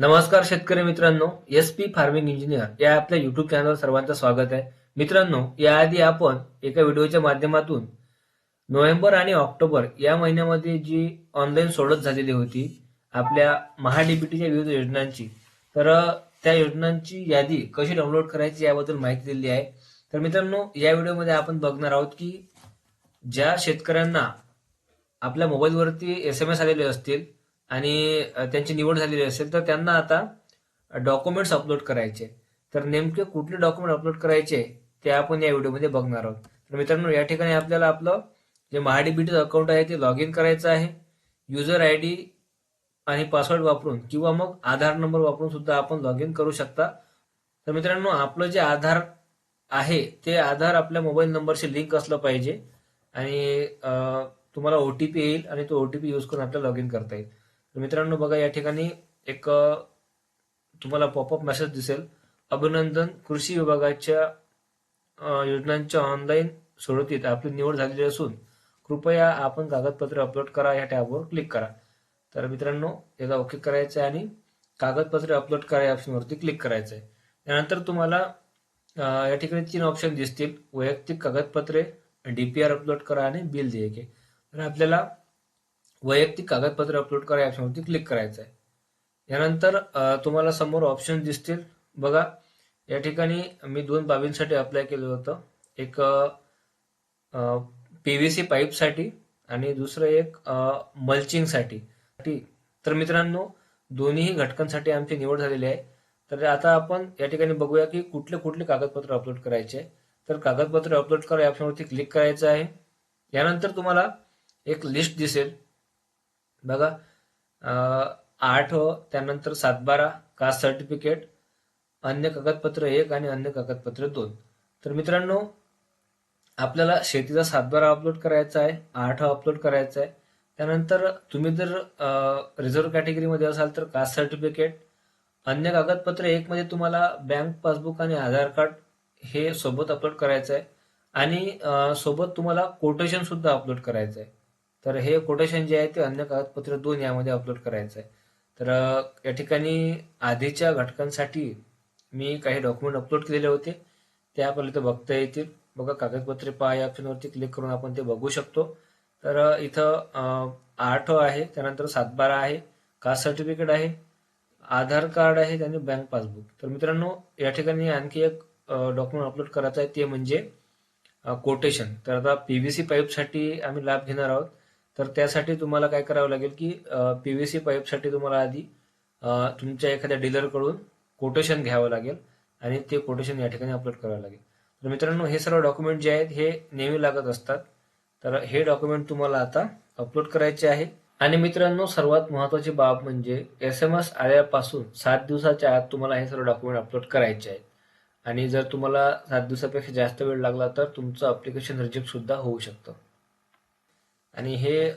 नमस्कार शेतकरी मित्रांनो एस पी फार्मिंग इंजिनियर या आपल्या युट्यूब चॅनलवर सर्वांचं स्वागत आहे. मित्रांनो याआधी आपण एका व्हिडिओच्या माध्यमातून नोव्हेंबर आणि ऑक्टोबर या महिन्यामध्ये जी ऑनलाईन सोडत झालेली होती आपल्या महाडीबीटीच्या विविध योजनांची तर त्या योजनांची यादी कशी डाउनलोड करायची याबद्दल माहिती दिली आहे. तर मित्रांनो या व्हिडिओमध्ये आपण बघणार आहोत की ज्या शेतकऱ्यांना आपल्या मोबाईलवरती एस एम एस आलेले असतील आणि त्यांची निवड झालेली असेल तर त्यांना आता डॉक्युमेंट्स अपलोड करायचे. तर नेमके कुठले डॉक्युमेंट अपलोड करायचे ते आपण या व्हिडिओमध्ये बघणार आहोत. तर मित्रांनो या ठिकाणी आपल्याला आपलं जे महाडीबीटी अकाउंट आहे ते लॉग इन करायचं आहे. युजर आय डी आणि पासवर्ड वापरून किंवा मग आधार नंबर वापरून सुद्धा आपण लॉग इन करू शकता. तर मित्रांनो आपलं जे आधार आहे ते आधार आपल्या मोबाईल नंबरशी लिंक असलं पाहिजे. आणि अ, तुम्हाला ओटीपी येईल आणि तो ओटीपी यूज करून आपल्याला लॉग इन करता येईल. तर मित्रांनो बघा या ठिकाणी एक तुम्हाला पॉपअप मेसेज दिसेल. अभिनंदन कृषी विभागाच्या योजनांच्या ऑनलाईन सोडतीत आपली निवड झालेली असून कृपया आपण कागदपत्रे अपलोड करा या टॅबवर क्लिक करा. तर मित्रांनो याला ओके करायचं आहे आणि कागदपत्रे अपलोड करा या ऑप्शनवरती क्लिक करायचं आहे. त्यानंतर तुम्हाला या ठिकाणी तीन ऑप्शन दिसतील. वैयक्तिक कागदपत्रे डीपीआर अपलोड करा आणि बिल देयके तर आपल्याला वैयक्तिक कागदपत्र अपलोड करा या ऑप्शनवरती क्लिक करायचं आहे यानंतर तुम्हाला समोर ऑप्शन दिसतील. बघा या ठिकाणी मी दोन बाबींसाठी अप्लाय केलं होतं. एक पी व्ही सी पाईपसाठी आणि दुसरं एक मल्चिंगसाठी तर मित्रांनो दोन्हीही घटकांसाठी आमची निवड झालेली आहे. तर आता आपण या ठिकाणी बघूया की कुठले कुठले कागदपत्र अपलोड करायचे. तर कागदपत्र अपलोड करा ऑप्शनवरती क्लिक करायचं आहे. यानंतर तुम्हाला एक लिस्ट दिसेल. बघा अं, आठ हो, त्यानंतर सातबारा कास्ट सर्टिफिकेट अन्य कागदपत्र एक आणि अन्य कागदपत्र दोन. तर मित्रांनो आपल्याला शेतीचा सातबारा अपलोड करायचा आहे आठ हो अपलोड करायचा आहे. त्यानंतर तुम्ही जर रिझर्व्ह कॅटेगरीमध्ये असाल तर कास्ट सर्टिफिकेट अन्य कागदपत्र एक मध्ये तुम्हाला बँक पासबुक आणि आधार कार्ड हे सोबत अपलोड करायचं आहे. आणि सोबत तुम्हाला कोटेशन सुद्धा अपलोड करायचं आहे. तर हे कोटेशन जे आहे ते अन्य कागदपत्र दोन यामध्ये अपलोड करायचं आहे. तर या ठिकाणी आधीच्या घटकांसाठी मी काही डॉक्युमेंट अपलोड केलेले होते. ते आपल्याला इथं बघता येतील. बघा कागदपत्रे पहा या ऑप्शनवरती क्लिक करून आपण ते बघू शकतो. तर इथं आठ आहे. त्यानंतर सातबारा आहे. कास्ट सर्टिफिकेट आहे. आधार कार्ड आहे आणि बँक पासबुक तर मित्रांनो या ठिकाणी आणखी एक डॉक्युमेंट अपलोड करायचं आहे. ते म्हणजे कोटेशन तर आता पीव्हीसी पाईपसाठी आम्ही लाभ घेणार आहोत. तर त्यासाठी तुम्हाला काय करावं लागेल की पीव्हीसी पाईपसाठी तुम्हाला आधी तुमच्या एखाद्या डीलरकडून कोटेशन घ्यावं लागेल आणि ते कोटेशन या ठिकाणी अपलोड करावं लागेल. तर मित्रांनो हे सर्व डॉक्युमेंट जे आहेत हे नेहमी लागत असतात. तर हे डॉक्युमेंट तुम्हाला आता अपलोड करायचे आहे. आणि मित्रांनो सर्वात महत्वाची बाब म्हणजे एस एम एस आल्यापासून सात दिवसाच्या आत तुम्हाला हे सर्व डॉक्युमेंट अपलोड करायचे आहेत. आणि जर तुम्हाला सात दिवसापेक्षा जास्त वेळ लागला तर तुमचं अप्लिकेशन रिजेक्ट सुद्धा होऊ शकतं. आणि हे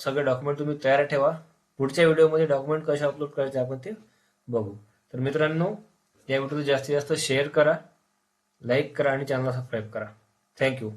सगळे डॉक्युमेंट तुम्ही तयार ठेवा. पुढच्या व्हिडिओमध्ये डॉक्युमेंट कसे अपलोड करायचे आपण ते बघू. तर मित्रांनो या व्हिडिओ जास्तीत जास्त शेअर करा लाईक करा आणि चॅनलला सबस्क्राईब करा. थँक्यू